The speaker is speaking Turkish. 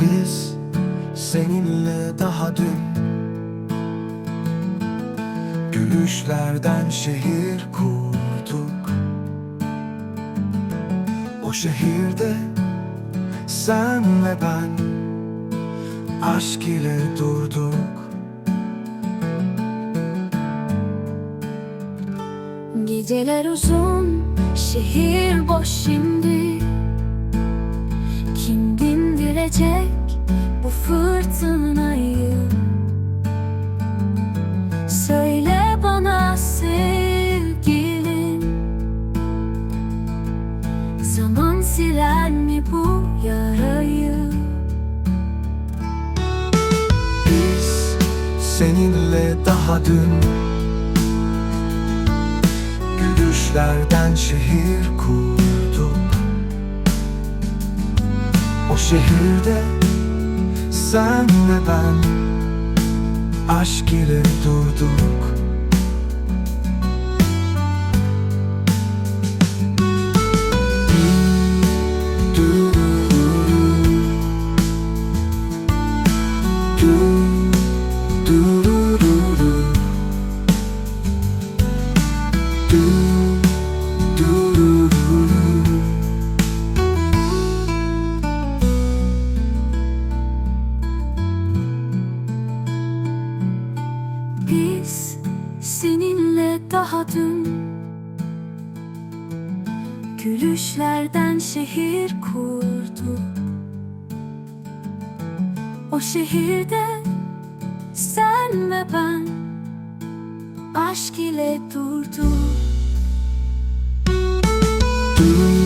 Biz seninle daha dün Gülüşlerden şehir kurduk. O şehirde sen ve ben Aşk ile durduk. Geceler uzun, şehir boş şimdi. Kim dindirecek bu yarayı? Biz seninle daha dün Gülüşlerden şehir kurduk O şehirde sen ve ben Aşk ile durduk Biz seninle daha dün Gülüşlerden şehir kurduk o şehirde sen ve ben Aşk ile durdu Durun